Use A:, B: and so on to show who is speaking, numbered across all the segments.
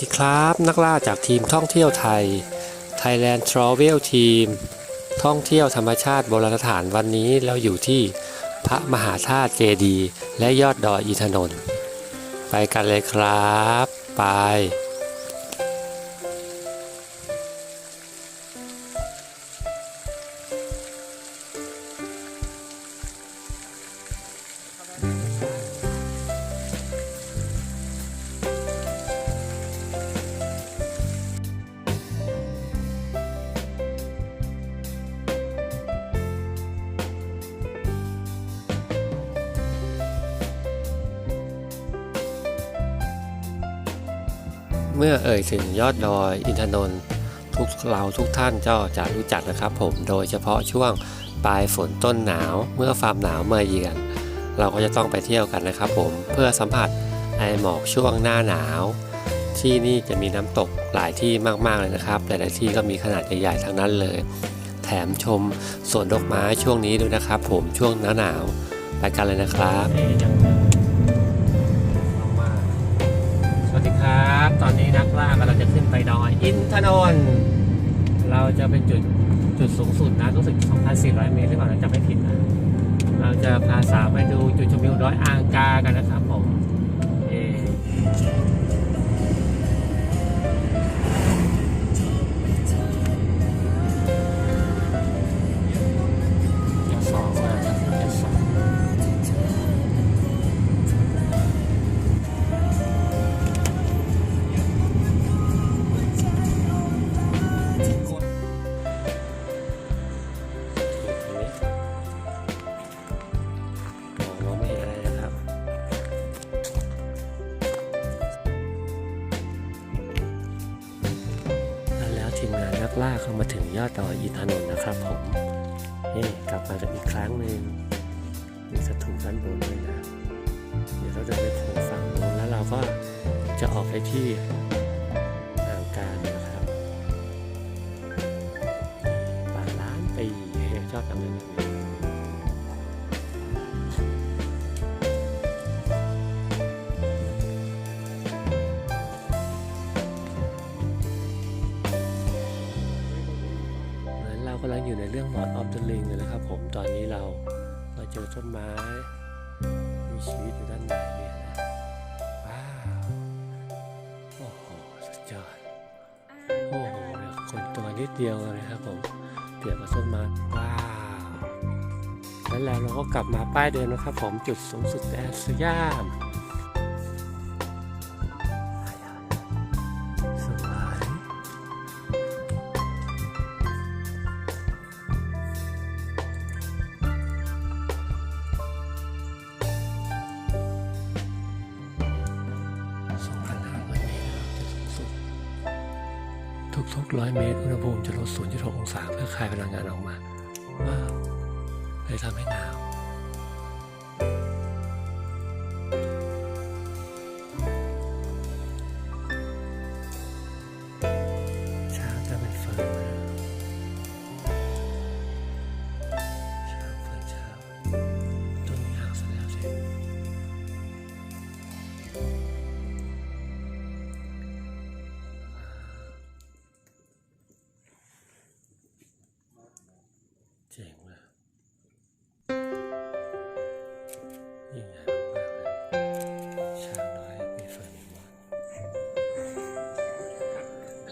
A: ดีครับ นักล่าจากทีมท่องเที่ยวไทย Thailand Travel Team ท่องเที่ยวธรรมชาติโบราณสถานวันนี้เราอยู่ที่พระมหาธาตุเจดี และยอดดอยอินทนนท์ไปกันเลยครับ ไป เมื่อเอ่ยถึงยอดดอยอินทนนท์ทุกเราทุกท่านก็จะรู้จักนะครับผมโดยเฉพาะช่วงปลายฝนต้นหนาวเมื่อความหนาวมาเยือน เราก็จะต้องไปเที่ยวกันนะครับผมเพื่อสัมผัสไอหมอกช่วงหน้าหนาว ที่นี่จะมีน้ำตกหลายที่มากๆเลยนะครับหลายๆที่ก็มีขนาดใหญ่ๆทั้งนั้นเลย แถมชมสวนดอกไม้ช่วงนี้ด้วยนะครับ ผมช่วงหน้าหนาวไปกันเลยนะครับ อนนี้นักล่ากำลังจะขึ้นไปดอยอินทนนท์เราจะเป็นจุดจุดสูงสุดนะรู้สึก 2,400 เมตรหรือเปล่าเราจะไม่ผิดนะ เราจะพาสาวไปดูจุดชมวิวดอยอ่างกากันนะครับผมเอ เข้ามาถึงยอดต่อยอินทนนนะครับผมนี่กลับมากันอีกครั้งหนึ่งมีสถูกด้านบนเลยนะ เดี๋ยวเราจะไปโผล่ฝั่งนู้นแล้วเราก็จะออกไปที่ กำลังอยู่ในเรื่อง Lord of the Ring เลยนะครับผมตอนนี้เรามาเจอต้นไม้ มีชีวิตอยู่ด้านในเนี่ยนะว้าวโอ้โหสุดยอดโอ้โหคนตัวนิดเดียวเลยครับผมเปรียบกับต้นไม้ว้าวแล้วเราก็กลับมาป้ายเดิมนะครับผมจุดสูงสุดแดนสยาม ทุกๆ100เมตร อุณหภูมิจะลด 0.6 องศาเพื่อคายพลังงานออกมาว้าวเลยทำให้หนาว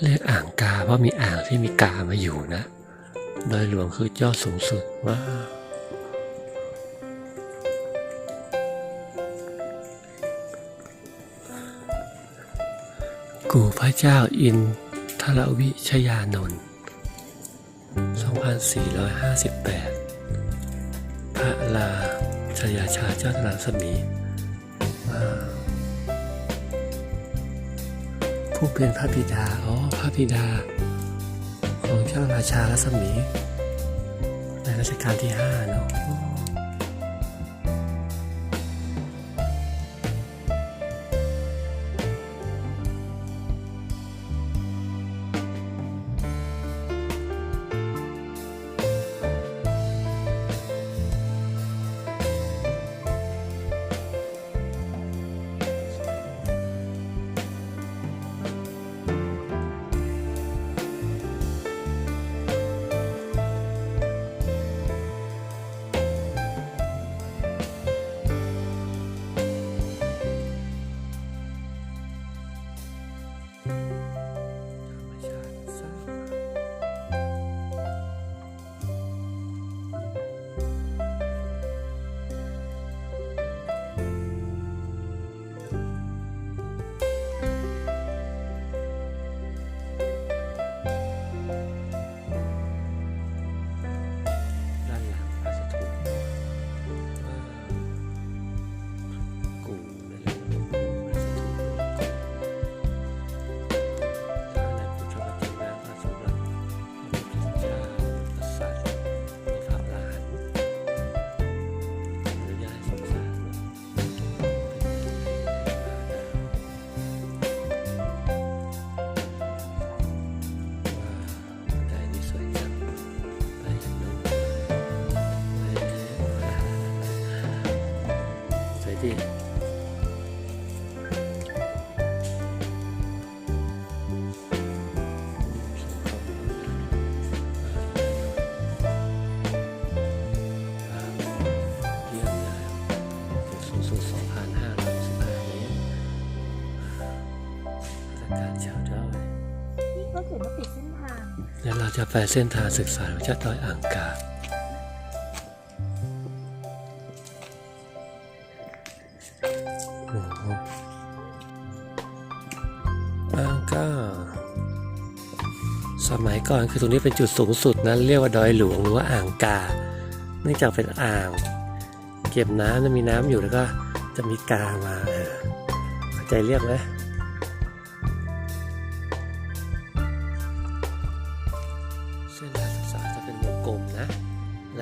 A: เรียกอ่างกา เพราะมีอ่างที่มีกามาอยู่นะ โดยหลวงคือยอดสูงสุดว้ากูพระเจ้าอินทรวิชยานนท์2458 พระลาชยาชาเจ้าธนาสมีว้า ผู้เป็นพระบิดา อ๋อ พระบิดา ของเจ้าราชารัศมี ในรัชกาลที่ห้าเนาะ
B: เรา
A: จะไปเส้นทางศึกษาของชาติดอยอ่างกาอ่างกาสมัยก่อนคือตรงนี้เป็นจุดสูงสุดนะเรียกว่าดอยหลวงหรือว่าอ่างกา เนื่องจากเป็นอ่าง เก็บน้ำจะมีน้ำอยู่แล้วก็จะมีกามาเออเข้าใจเรียกไหม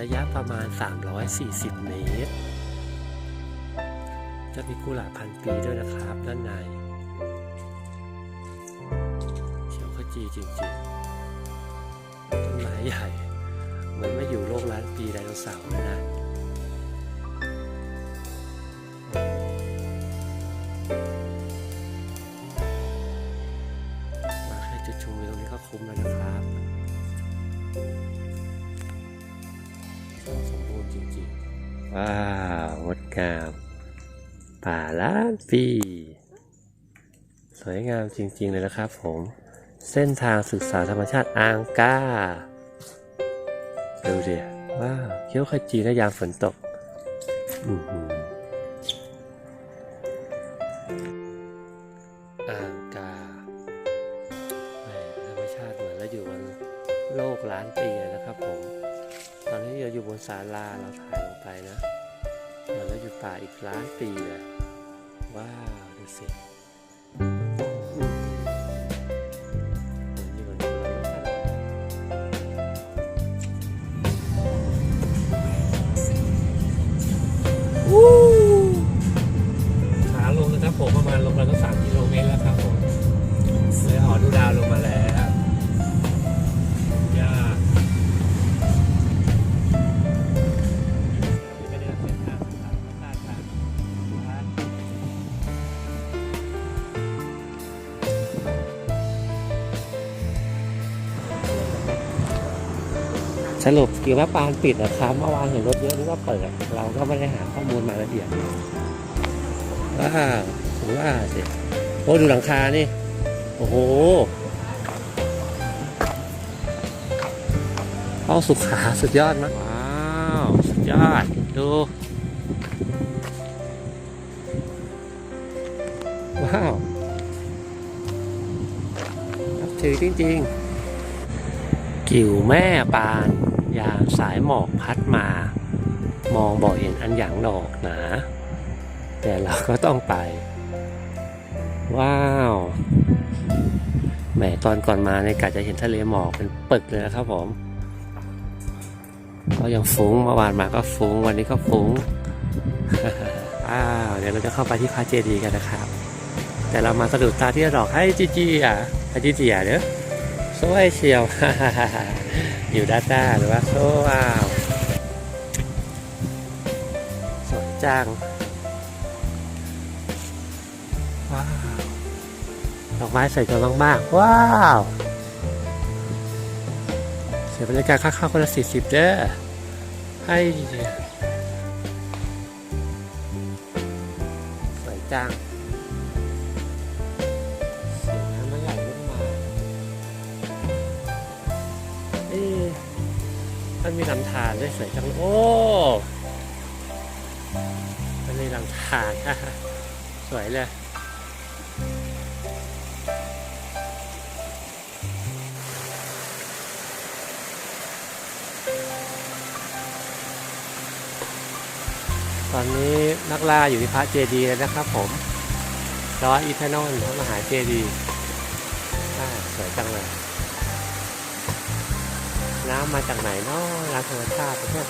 A: ระยะประมาณ 340 เมตร จะมีกุหลาบพันปีด้วยนะครับ ด้านในเขียวขจีจริงๆต้นไม้ใหญ่เหมือนไม่อยู่โลกล้านปีไดโนเสาร์เลยนะ ว้าวงดงาม ป่าล้านปีสวยงามจริงๆเลยนะครับผม เส้นทางศึกษาธรรมชาติอ่างกาดูดิว้าวเขียวขจีและยามฝนตก อือ ล้านปีเลยว้าว ดูสิ สรุปกี่ว่าปานปิดนะครับเมื่อวานเห็นรถเยอะนึกว่าเปิดเราก็ไม่ได้หาข้อมูลมาละเอียดว้าวถึงว่าสิโอ้ดูหลังคานี่ โอ้โหเข้าสุขาสุดยอดมากว้าวสุดยอดดูว้าวนับถือจริงๆ กิ่วแม่ปาน ยามสายหมอกพัดมา มองบอเห็นอันอย่างดอกหนา แต่เราก็ต้องไป ว้าวแหมตอนก่อนมาในกะจะเห็นทะเลหมอกเป็นปึกเลยนะครับผม ก็ยังฟุ้งเมื่อวานมาก็ฟุ้งวันนี้ก็ฟุ้งอ้าวเดี๋ยวเราจะเข้าไปที่พระเจดีย์กันนะครับ แต่เรามาสะดุดตาที่ดอกให้จีจีอะให้จีจีอะเด้อ สวยเชียว อยู่ด้านหน้าหรือว่าโซว้าวสวยจังว้าวดอกไม้สวยจังมากๆ ว้าวเสียบรรยากาศค่าๆคนละสี่สิบเด้อให้สวยจัง มันมีลำธารด้วยสวยจังโอ้มันมีลำธารสวยเลยตอนนี้นักล่าอยู่ที่พระเจดีย์แล้วนะครับผมดอยอินทนนท์พระมหาเจดีย์สวยจังเลย น้ำมาจากไหนเนาะน้ำธรรมชาติเพื่อน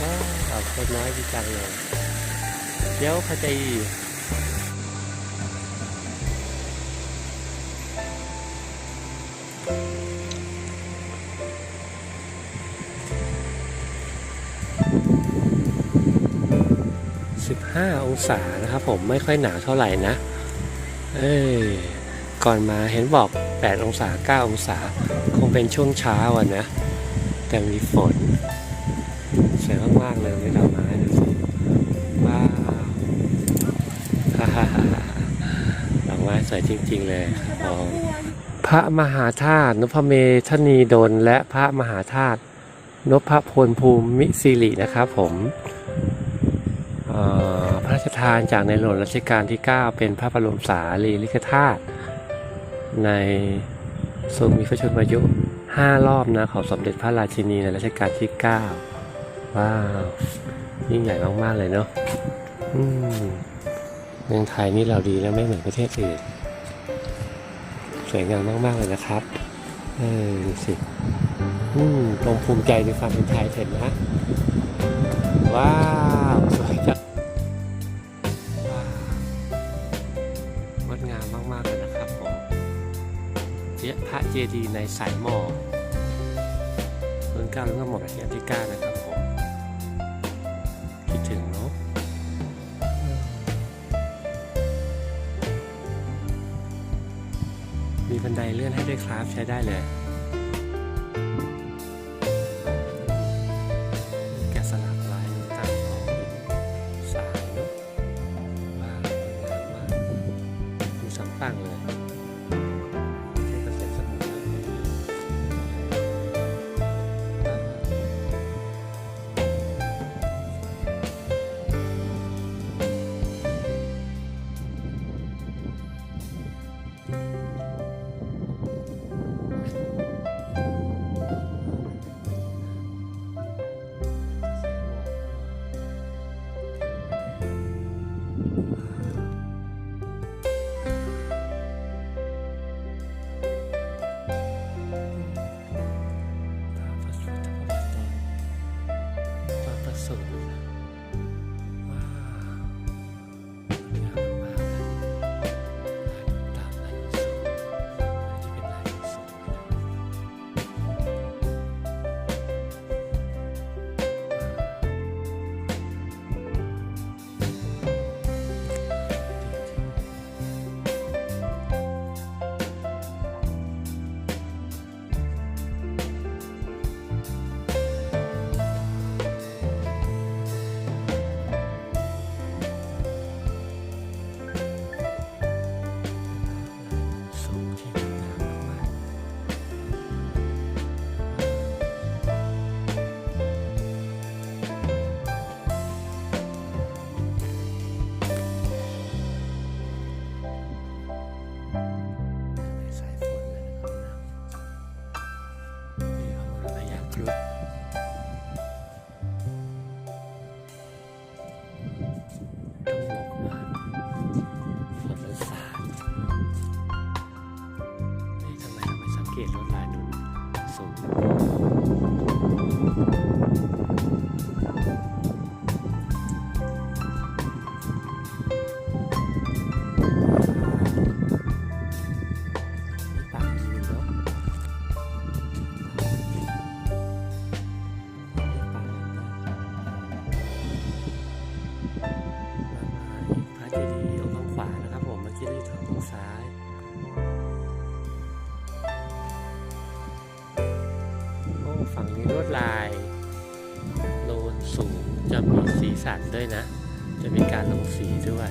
A: ว้าวคนน้อยดีจังเลยเดี๋ยวพระเจดีสิบห้าองศานะครับผมไม่ค่อยหนาวเท่าไหร่นะ เอ้ย ก่อนมาเห็นบอก 8 องศา 9 องศา คงเป็นช่วงเช้าอะนะ แต่มีฝนสวยมาก ๆ เลยดอกไม้ดูสิว้าวสวยจริง ๆ เลย
B: กระด
A: อ๋
B: อ
A: อก
B: บัว
A: พระมหาธาตุนพเมธนีดลและพระมหาธาตุนพพลภูมิสิรินะครับผมพระราชทานจากในหลวงรัชกาลที่ 9 เป็นพระบรมสารีริกธาตุ ในทรงมีพระชนมายุ5รอบนะของสมเด็จพระราชินีในรัชกาลที่ 9 ว้าว ยิ่งใหญ่มาก ๆ เลยเนาะอืมเมืองไทยนี่เราดีนะไม่เหมือนประเทศอื่น สวยงามมาก ๆ เลยนะครับ เออดูสิอืมตรงภูมิใจในความเป็นไทยเห็นนะ ว้าว ดีย์ในสายหมอกรุ่นเก้ารุ่นหมดรัชกาลที่เก้านะครับผม คิดถึงเนาะมีบันไดเลื่อนให้ด้วยครับใช้ได้เลย ลายโลนสูงจะมีสีสันด้วยนะ จะมีการลงสีด้วย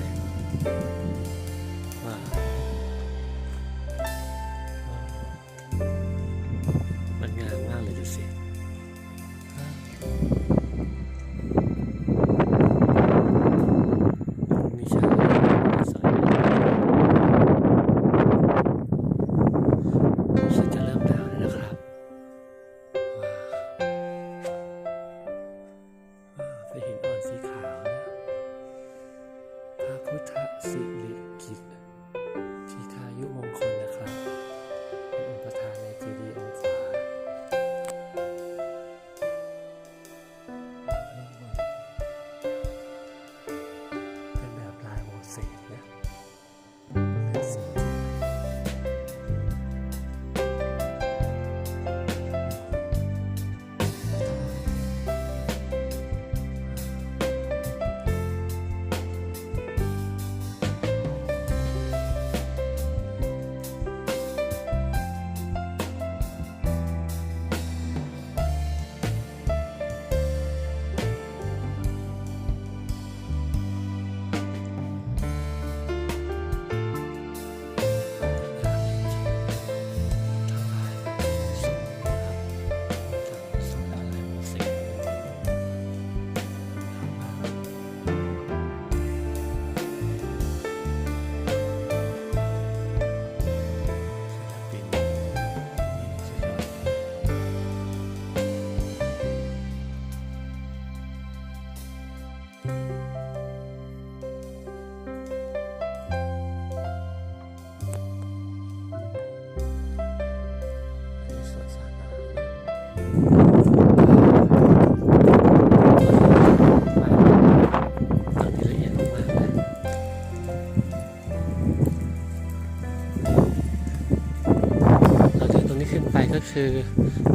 A: คือ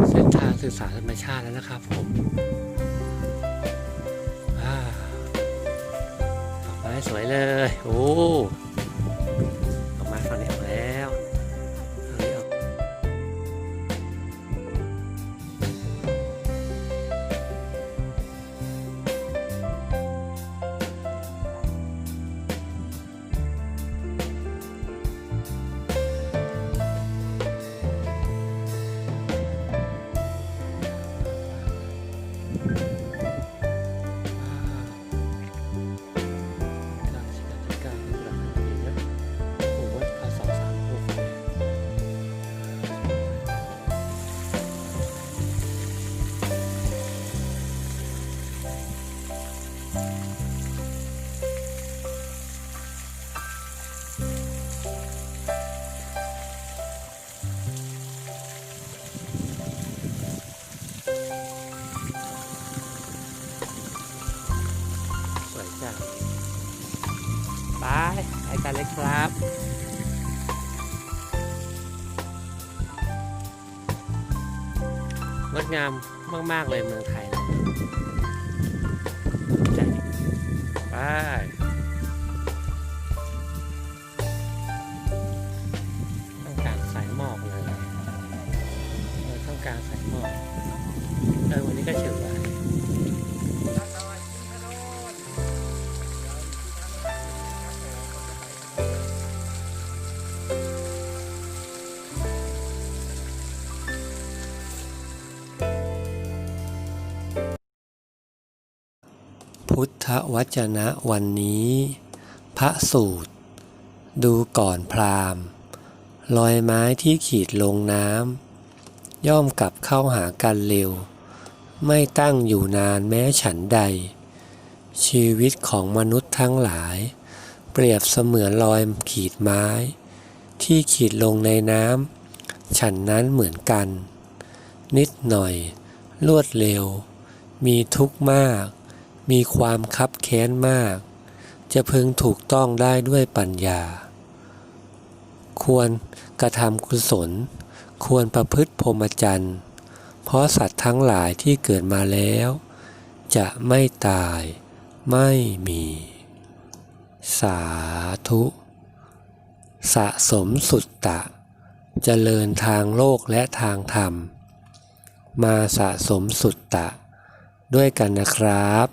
A: เส้นทางศึกษาธรรมชาติแล้วนะครับผม เลยครับงดงามมาก ๆ เลยเมืองไทยเราใจไป พุทธวจนะวันนี้ พระสูตร ดูก่อนพราหมณ์รอยไม้ที่ขีดลงน้ำย่อมกลับเข้าหากันเร็ว ไม่ตั้งอยู่นานแม้ฉันใด ชีวิตของมนุษย์ทั้งหลาย เปรียบเสมือนรอยขีดไม้ ที่ขีดลงในน้ำฉันนั้นเหมือนกัน นิดหน่อย รวดเร็ว มีทุกข์มาก มีความคับแค้นมาก จะพึงถูกต้องได้ด้วยปัญญา ควรกระทำกุศล ควรประพฤติพรหมจรรย์ เพราะสัตว์ทั้งหลายที่เกิดมาแล้ว จะไม่ตายไม่มี สาธุ สะสมสุตตะเจริญทางโลกและทางธรรม มาสะสมสุตตะด้วยกันนะครับ